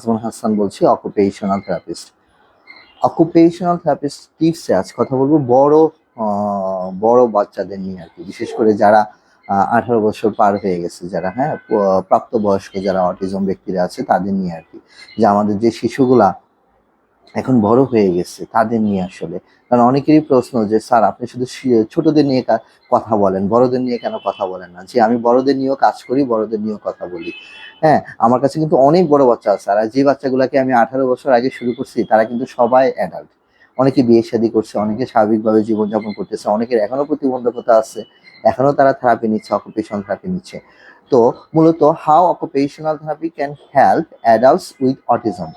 আসমান হাসান বলছি occupational therapist occupational therapist টিপসে আজ কথা বলব বড় বড় বাচ্চাদের নিয়ে আর কি। বিশেষ করে যারা আঠারো বছর পার হয়ে গেছে, যারা হ্যাঁ প্রাপ্তবয়স্ক যারা অটিজম ব্যক্তিরা আছে, তাদের নিয়ে আর কি। যে আমাদের যে শিশুগুলা এখন বড় হয়ে গেছে তাদের নিয়ে আসলে। কারণ অনেকেরই প্রশ্ন যে, স্যার, আপনি শুধু ছোটদের নিয়ে কথা বলেন। বড়দের নিয়ে কেন কথা বলেন না? যে, আমি বড়দের নিয়েও কাজ করি, বড়দের নিয়েও কথা বলি। হ্যাঁ আমার কাছে কিন্তু অনেক বড় বাচ্চা আছে। আর যে বাচ্চাগুলোকে আমি আঠারো বছর আগে শুরু করছি, তারা কিন্তু সবাই অ্যাডাল্ট অনেকে বিয়ে শাদী করছে, অনেকে স্বাভাবিকভাবে জীবনযাপন করতেছে, অনেকের এখনও প্রতিবন্ধকতা আছে। এখনও তারা থেরাপি নিচ্ছে অকুপেশন থেরাপি নিচ্ছে। তো, মূলত how occupational therapy can help adults with autism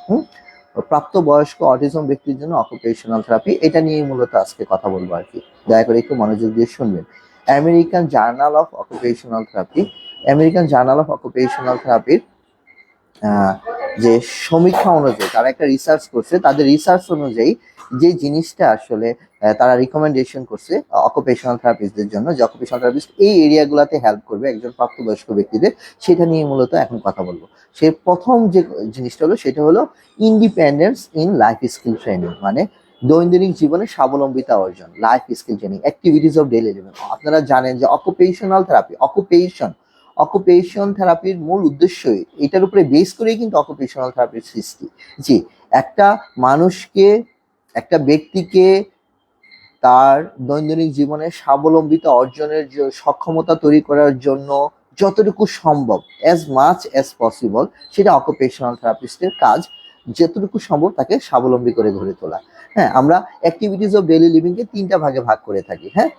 প্রাপ্তবয়স্ক অটিজম ব্যক্তির জন্য অকুপেশনাল থেরাপি এটা নিয়ে মূলত আজকে কথা বলব আর কি। দয়া করে একটু মনোযোগ দিয়ে শুনবেন। American journal of occupational therapy American journal of occupational থেরাপির যে সমীক্ষা অনুযায়ী, তারা একটা রিসার্চ করছে, তাদের রিসার্চ অনুযায়ী যে জিনিসটা আসলে তারা রিকমেন্ডেশন করছে অকুপেশনাল থেরাপিস্টদের জন্য, যে অকুপেশনাল থেরাপিস্ট এই এরিয়াগুলোতে হেল্প করবে একজন প্রাপ্তবয়স্ক ব্যক্তিদের, সেটা নিয়ে মূলত এখন কথা বলব। সে প্রথম যে জিনিসটা হলো, সেটা হলো independence in life skill training মানে দৈনন্দিন জীবনে স্বাবলম্বিতা অর্জন life skill training activities of daily living আপনারা জানেন যে অকুপেশনাল থেরাপি অকুপেশন অকুপেশন থেরাপির মূল উদ্দেশ্যই এটার উপরে বেস করেই কিন্তু অকুপেশনাল থেরাপির সৃষ্টি। জি, একটা মানুষকে, একটা ব্যক্তিকে তার দৈনন্দিন জীবনে স্বাবলম্বিতা অর্জনের সক্ষমতা তৈরি করার জন্য যতটুকু সম্ভব অ্যাজ মাচ অ্যাজ পসিবল সেটা অকুপেশনাল থেরাপিস্টের কাজ, যতটুকু সম্ভব তাকে স্বাবলম্বী করে গড়ে তোলা। হ্যাঁ আমরা অ্যাক্টিভিটিস অফ ডেইলি লিভিংকে তিনটা ভাগে ভাগ করে থাকি। হ্যাঁ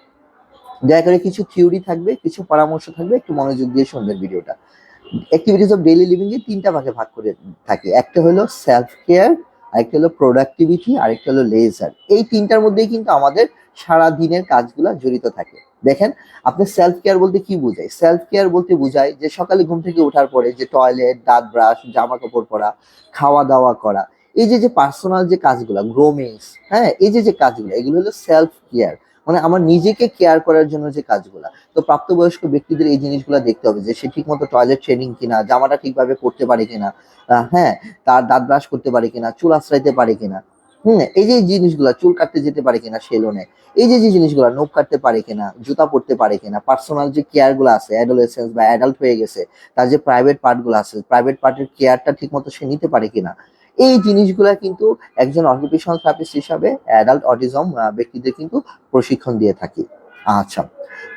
দয়া করে কিছু থিওরি থাকবে, কিছু পরামর্শ থাকবে, একটু মনোযোগ দিয়ে শুনবেন ভিডিওটা। অ্যাক্টিভিটিস অফ ডেইলি লিভিংকে তিনটা ভাগে ভাগ করে থাকে। একটা হলো সেলফ কেয়ার আরেকটা হলো প্রোডাক্টিভিটি আরেকটা হলো লেজার এই তিনটার মধ্যেই কিন্তু আমাদের সারা দিনের কাজগুলো জড়িত থাকে। দেখেন, আপনি সেলফ কেয়ার বলতে কি বোঝায়? সেলফ কেয়ার বলতে বোঝায় যে সকালে ঘুম থেকে ওঠার পরে যে টয়লেট দাঁত ব্রাশ জামা কাপড় পরা খাওয়া দাওয়া করা। এই যে যে পার্সোনাল যে কাজগুলো গ্রোমিংস হ্যাঁ এই যে যে কাজগুলো, এগুলো হলো সেলফ কেয়ার মানে আমার নিজেকে কেয়ার করার জন্য যে কাজগুলো। তো প্রাপ্তবয়স্ক ব্যক্তিদের এই জিনিসগুলো দেখতে হবে যে, সে ঠিক মতো টয়লেট ট্রেনিং কিনা, জামাটা ঠিকভাবে করতে পারে কিনা হ্যাঁ তার দাঁত ব্রাশ করতে পারে কিনা, চুল আশ্রাইতে পারে কিনা, হুম, এই যে জিনিসগুলো, চুল কাটতে যেতে পারে কিনা সেলুনে এই যে যে জিনিসগুলো, নখ কাটতে পারে কিনা, জুতা পরতে পারে কিনা পার্সোনাল যে কেয়ারগুলো আছে অ্যাডোলেসেন্স বা অ্যাডাল্ট হয়ে গেছে, তার যে প্রাইভেট পার্টগুলো আছে প্রাইভেট পার্টের কেয়ারটা ঠিক মতো সে নিতে পারে কিনা এই জিনিসগুলা কিন্তু একজন অকুপেশনাল থেরাপিস্ট হিসাবে অ্যাডাল্ট অটিজম ব্যক্তিদের কিন্তু প্রশিক্ষণ দিয়ে থাকি। আচ্ছা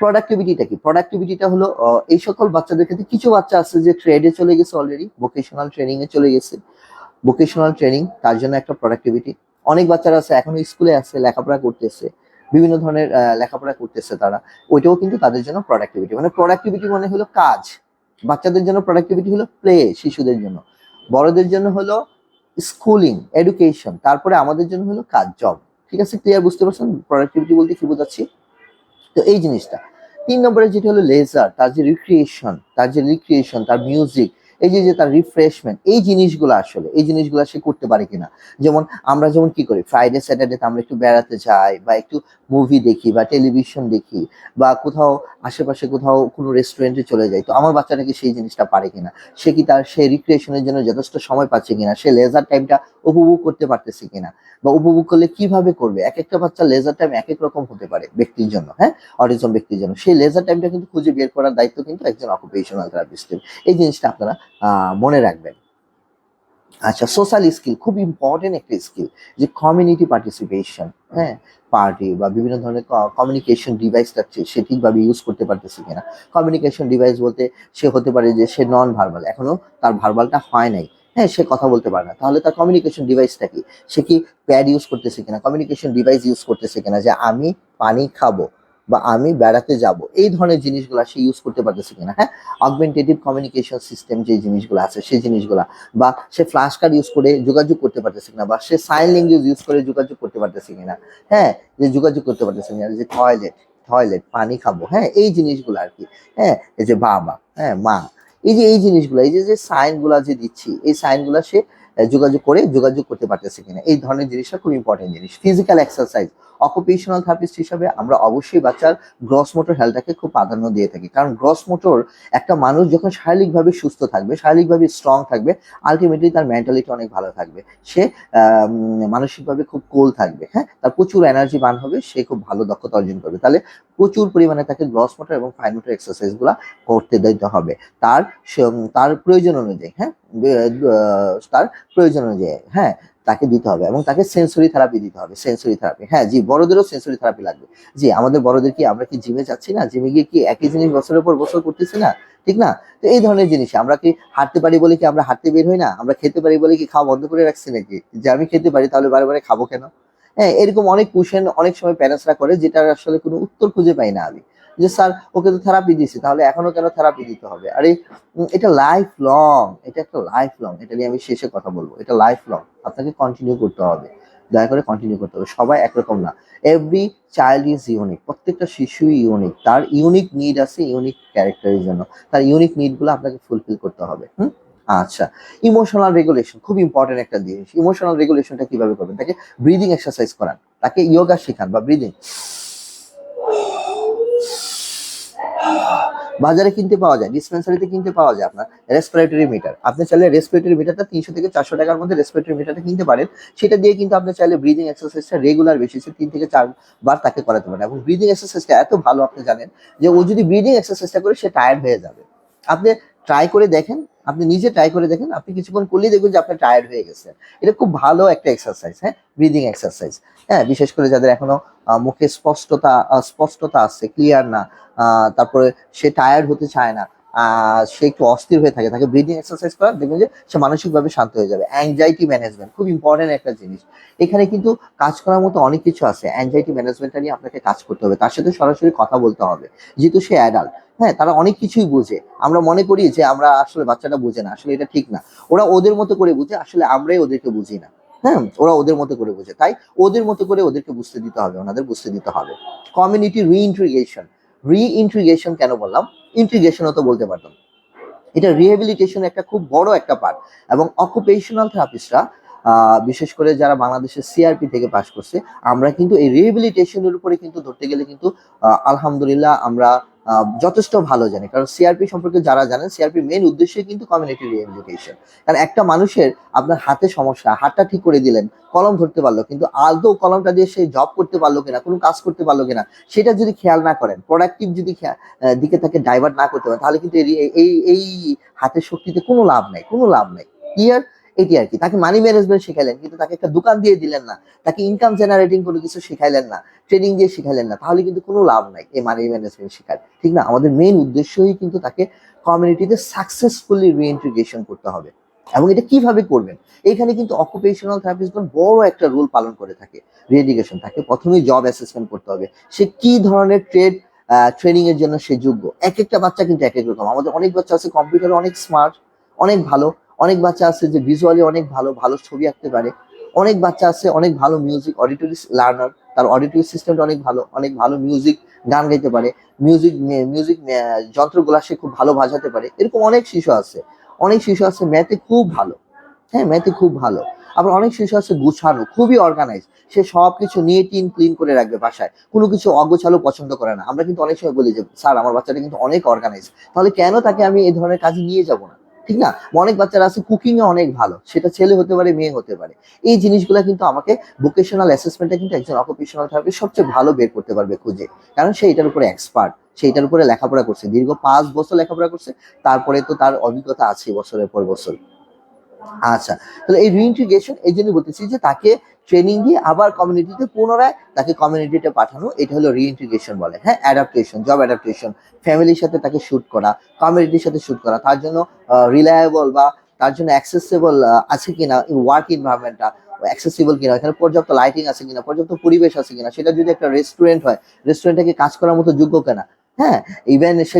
প্রোডাক্টিভিটিটা কি? প্রোডাক্টিভিটিটা হলো এই সকল বাচ্চাদের ক্ষেত্রে কিছু বাচ্চা আছে যে ট্রেডে চলে গেছে অলরেডি ভোকেশনাল ট্রেনিং এ চলে গেছে। ভোকেশনাল ট্রেনিং তার জন্য একটা প্রোডাক্টিভিটি অনেক বাচ্চারা আছে, এখনও স্কুলে আছে, লেখাপড়া করতেছে। বিভিন্ন ধরনের লেখাপড়া করতেছে তারা। ওইটাও কিন্তু তাদের জন্য প্রোডাক্টিভিটি মানে প্রোডাক্টিভিটি মানে হলো কাজ। বাচ্চাদের জন্য প্রোডাক্টিভিটি হলো প্লে শিশুদের জন্য। বড়দের জন্য হলো স্কুলিং, এডুকেশন, তারপরে আমাদের জন্য হলো কাজ, জব। ঠিক আছে? ক্লিয়ার বুঝতে পারছেন? প্রোডাক্টিভিটি বলতে কি বোঝাচ্ছি? তো এই জিনিসটা। তিন নম্বরে যেটা হলো লেজার তার যে রিক্রিয়েশন তার যে রিক্রিয়েশন তার মিউজিক এই যে যে তার রিফ্রেশমেন্ট এই জিনিসগুলো আসলে, এই জিনিসগুলো সে করতে পারে কিনা। যেমন আমরা যেমন কি করি ফ্রাইডে স্যাটারডেতে আমরা একটু বেড়াতে যাই বা একটু মুভি দেখি বা টেলিভিশন দেখি বা কোথাও, আশেপাশে কোথাও কোনো রেস্টুরেন্টে চলে যাই, তো আমার বাচ্চাটাকে সেই জিনিসটা পারে কিনা? সে কি তার সেই রিক্রিয়েশনের জন্য যথেষ্ট সময় পাচ্ছে কিনা? সে লেজার টাইমটা উপভোগ করতে পারতেছে কিনা? বা উপভোগ করলে কীভাবে করবে? এক একটা বাচ্চা লেজার টাইম এক এক রকম হতে পারে ব্যক্তির জন্য হ্যাঁ? অটিজম ব্যক্তির জন্য। সেই লেজার টাইমটা কিন্তু খুঁজে বের করার দায়িত্ব কিন্তু একজন অকুপেশনাল থেরাপিস্টের এই জিনিসটা আপনারা মনে রাখবেন। আচ্ছা সোশ্যাল স্কিল খুব ইম্পর্টেন্ট একটা স্কিল যে কমিউনিটি পার্টিসিপেশন হ্যাঁ? পার্টি বা বিভিন্ন ধরনের কমিউনিকেশন ডিভাইসটা সে ঠিকভাবে ইউজ করতে পারতেছে কিনা। কমিউনিকেশন ডিভাইস বলতে সে হতে পারে যে সে নন ভার্বাল এখনও তার ভার্বালটা হয় নাই। হ্যাঁ সে কথা বলতে পারে না। তাহলে তার কমিউনিকেশন ডিভাইসটা কি? সে কি প্যাড ইউজ করতেছে কিনা? কমিউনিকেশন ডিভাইস ইউজ করতেছে কিনা? যে আমি পানি খাব। বা আমি বেড়াতে যাব, এই ধরনের জিনিসগুলো সে ইউজ করতে পারতেছে কিনা হ্যাঁ? অগমেন্টেটিভ কমিউনিকেশন সিস্টেম যে জিনিসগুলো আছে সেই জিনিসগুলো, বা সে ফ্ল্যাশ কার্ড ইউজ করে যোগাযোগ করতে পারতেছে কিনা, বা সে সাইন ল্যাঙ্গুয়েজ ইউজ করে যোগাযোগ করতে পারতেছে কিনা হ্যাঁ? যে যোগাযোগ করতে পারতেছে কিনা, যে টয়লেট টয়লেট পানি খাব হ্যাঁ? এই জিনিসগুলো আর কি হ্যাঁ? এই যে বাবা হ্যাঁ মা, এই যে, এই জিনিসগুলো, এই যে যে সাইনগুলা যে দিচ্ছি, এই সাইনগুলা সে যোগাযোগ করে যোগাযোগ করতে পারতেছে কিনা। এই ধরনের জিনিসটা খুব ইম্পর্টেন্ট জিনিস। ফিজিক্যাল এক্সারসাইজ অকুপেশনাল থেরাপিস্ট হিসাবে আমরা অবশ্যই বাচ্চার গ্রস মোটর হেলথটাকে খুব প্রাধান্য দিয়ে থাকি। কারণ গ্রস মোটর একটা মানুষ যখন শারীরিকভাবে সুস্থ থাকবে, শারীরিকভাবে স্ট্রং থাকবে আলটিমেটলি তার মেন্টালিটি অনেক ভালো থাকবে। সে মানসিকভাবে খুব কোল থাকবে হ্যাঁ? তার প্রচুর এনার্জি বান হবে, সে খুব ভালো দক্ষতা অর্জন করবে। তাহলে প্রচুর পরিমাণে তাকে গ্রস মোটর এবং ফাইন মোটর এক্সারসাইজগুলা করতে দিতে হবে। তার তার প্রয়োজন অনুযায়ী হ্যাঁ? তার প্রয়োজন অনুযায়ী হ্যাঁ তাকে দিতে হবে এবং তাকে সেন্সরি থেরাপি দিতে হবে সেন্সরি থেরাপি হ্যাঁ জি, বড়দেরও সেন্সরি থেরাপি লাগবে। জি, আমাদের বড়দের কি আমরা কি জিমে যাচ্ছি না? জিমে গিয়ে কি একই জিনিস বছরের পর বছর করতেছি না? ঠিক না? তো এই ধরনের জিনিস, আমরা কি হাঁটতে পারি বলে কি আমরা হাঁটতে বের হই না? আমরা খেতে পারি বলে কি খাওয়া বন্ধ করে রাখছি নাকি? যে আমি খেতে পারি তাহলে বারে খাব কেন? হ্যাঁ এরকম অনেক কোশ্চেন অনেক সময় প্যারেন্টসরা করে যেটার আসলে কোনো উত্তর খুঁজে পাই না আমি। যে স্যার, ওকে তো থেরাপি দিয়েছি, তাহলে এখনও কেন থেরাপি দিতে হবে? আরে এটা লাইফ লং এটা একটা লাইফ লং এটা নিয়ে আমি শেষে কথা বলব, এটা লাইফ লং আপনাকে কন্টিনিউ করতে হবে, দয়া করে কন্টিনিউ করতে হবে, সবাই একরকম না এভরি চাইল্ড ইজ ইউনিক প্রত্যেকটা শিশুই ইউনিক তার ইউনিক নিড আছে ইউনিক ক্যারেক্টারের জন্য, তার ইউনিক নিডগুলো আপনাকে ফুলফিল করতে হবে, হুম? আচ্ছা ইমোশনাল রেগুলেশন খুব ইম্পর্টেন্ট একটা জিনিস ইমোশনাল রেগুলেশনটা কীভাবে করবেন? তাকে ব্রিদিং এক্সারসাইজ করান, তাকে ইয়োগা শেখান, বা ব্রিদিং বাজারে কিনতে পাওয়া যায় ডিসপেন্সারিতে কিনতে পাওয়া যায় আপনার রেসপিরেটরি মিটার আপনি চাইলে রেসপিরেটরি মিটারটা তিনশো থেকে চারশো টাকার মধ্যে রেসপিরেটরি মিটারটা কিনতে পারেন। সেটা দিয়ে কিন্তু আপনি চাইলে ব্রিদিং এক্সারসাইজটা রেগুলার বেসিসে তিন থেকে চারবার তাকে করাতে পারেন। এবং ব্রিদিং এক্সারসাইজটা এত ভালো আপনি জানেন যে ও যদি ব্রিদিং এক্সারসাইজটা করে সে টায়ার্ড হয়ে যাবে। আপনি ট্রাই করে দেখেন, আপনি নিজে ট্রাই করে দেখেন, আপনি কিছুক্ষণ করলেই দেখবেন যে আপনি টায়ার্ড হয়ে গেছে। এটা খুব ভালো একটা এক্সারসাইজ হ্যাঁ? ব্রিদিং এক্সারসাইজ হ্যাঁ? বিশেষ করে যাদের এখনও মুখে স্পষ্টতা স্পষ্টতা আসছে ক্লিয়ার না তারপরে সে টায়ার্ড হতে চায় না সে একটু অস্থির হয়ে থাকে, তাকে ব্রিদিং এক্সারসাইজ করা দেখবেন যে সে মানসিকভাবে শান্ত হয়ে যাবে। অ্যাংজাইটি ম্যানেজমেন্ট খুব ইম্পর্টেন্ট একটা জিনিস। এখানে কিন্তু কাজ করার মতো অনেক কিছু আছে। অ্যাংজাইটি ম্যানেজমেন্টটা নিয়ে আপনাকে কাজ করতে হবে। তার সাথে সরাসরি কথা বলতে হবে। যেহেতু সে অ্যাডাল্ট হ্যাঁ তারা অনেক কিছুই বুঝে। আমরা মনে করি যে আমরা আসলে বাচ্চাটা বুঝে না, আসলে এটা ঠিক না। ওরা ওদের মতো করে বুঝে, আসলে আমরাই ওদেরকে বুঝি না। হ্যাঁ ওরা ওদের মতো করে বুঝে। তাই ওদের মতো করে ওদেরকে বুঝতে দিতে হবে, ওনাদের বুঝতে দিতে হবে। কমিউনিটি রিইন্ট্রিগেশন রিইন্ট্রিগেশন কেন বললাম? ইন্ট্রিগেশনও তো বলতে পারতাম। এটা রিহেবিলিটেশন একটা খুব বড় একটা পার্ট এবং অকুপেশনাল থেরাপিস্টরা বিশেষ করে যারা বাংলাদেশের সিআরপি থেকে পাশ করছে, আমরা কিন্তু এই রিহেবিলিটেশনের উপরে কিন্তু ধরতে গেলে কিন্তু আলহামদুলিল্লাহ আমরা যথেষ্ট ভালো জানি। কারণ সিআরপি সম্পর্কে যারা জানেন সিআরপি মেন উদ্দেশ্যই কিন্তু কমিউনিটি রিহেবিলিটেশন কারণ একটা মানুষের আপনার হাতে সমস্যা, হাতটা ঠিক করে দিলেন, কলম ধরতে পারল, কিন্তু আদৌ কলমটা দিয়ে সে জব করতে পারল কিনা, কোনো কাজ করতে পারল কিনা, সেটা যদি খেয়াল না করেন প্রোডাক্টিভ যদি দিকে তাকে ডাইভার্ট না করতে পারেন, তাহলে কিন্তু এই এই হাতের শক্তিতে কোনো লাভ নাই, কোনো লাভ নাই। ক্লিয়ার এটি আর কি। তাকে মানি ম্যানেজমেন্ট শেখাইলেন কিন্তু তাকে একটা দোকান দিয়ে দিলেন না। তাকে ইনকাম জেনারেটিং কোনো কিছু শেখাইলেন না ট্রেনিং দিয়ে শিখাইলেন না। তাহলে কিন্তু কোনো লাভ নাই এই মানি ম্যানেজমেন্ট শেখার। ঠিক না? আমাদের মেইন উদ্দেশ্যই কিন্তু তাকে কমিউনিটিতে সাকসেসফুলি রিইন্টিগ্রেশন করতে হবে। এবং এটা কীভাবে করবেন? এখানে কিন্তু অকুপেশনাল থেরাপিস্টগণ বড় একটা রোল পালন করে থাকে রিএডুকেশন তাকে প্রথমেই জব অ্যাসেসমেন্ট করতে হবে। সে কি ধরনের ট্রেড ট্রেনিং এর জন্য সে যোগ্য? এক একটা বাচ্চা কিন্তু এক এক রকম। আমাদের অনেক বাচ্চা আছে কম্পিউটারে অনেক স্মার্ট অনেক ভালো। অনেক বাচ্চা আছে যে ভিজুয়ালি অনেক ভালো ভালো ছবি আঁকতে পারে। অনেক বাচ্চা আছে, অনেক ভালো মিউজিক অডিটরি লার্নার তার অডিটরি সিস্টেমটা অনেক ভালো অনেক ভালো মিউজিক গান গাইতে পারে। মিউজিক মিউজিক যন্ত্রগুলা সে খুব ভালো বাজাতে পারে। এরকম অনেক শিশু আছে। অনেক শিশু আছে ম্যাথে খুব ভালো। হ্যাঁ ম্যাথে খুব ভালো। আবার অনেক শিশু আছে গুছানো, খুবই অর্গানাইজ সে সব কিছু নিয়ে টিন ক্লিন করে রাখবে বাসায়। কোনো কিছু অগোছালো পছন্দ করে না। আমরা কিন্তু অনেক সময় বলি যে, স্যার, আমার বাচ্চাটা কিন্তু অনেক অর্গানাইজ তাহলে কেন তাকে আমি এই ধরনের কাজে নিয়ে যাব না? ঠিক না? অনেক বাচ্চারা আছে কুকিং এ অনেক ভালো। সেটা ছেলে হতে পারে, মেয়ে হতে পারে। এই জিনিসগুলো কিন্তু আমাকে ভোকেশনাল অ্যাসেসমেন্টটা কিন্তু একজন অকুপেশনাল থেরাপি সবচেয়ে ভালো বের করতে পারবে খুঁজে। কারণ সে এটার উপরে এক্সপার্ট সেইটার উপরে লেখাপড়া করছে। দীর্ঘ পাঁচ বছর লেখাপড়া করছে, তারপরে তো তার অভিজ্ঞতা আছে বছরের পর বছর। আচ্ছা তাহলে এই রিইন্টিগ্রেশন এই জন্য বলতেছি যে তাকে ট্রেনিং দিয়ে আবার কমিউনিটিতে পুনরায় তাকে কমিউনিটিতে পাঠানো, এটা হলো রিইন্টিগ্রেশন বলে। হ্যাঁ অ্যাডাপ্টেশন জব অ্যাডাপ্টেশন ফ্যামিলির সাথে তাকে শুট করা কমিউনিটির সাথে শুট করা, তার জন্য রিলায়েবল বা তার জন্য অ্যাক্সেসেবল আছে কিনা ওয়ার্ক এনভায়রনমেন্টটা অ্যাক্সেসিবল কিনা, এখানে পর্যাপ্ত লাইটিং আছে কিনা, পর্যাপ্ত পরিবেশ আছে কিনা, সেটা যদি একটা রেস্টুরেন্ট হয় রেস্টুরেন্টটাকে কাজ করার মতো যোগ্য কেনা হ্যাঁ ইভেন সে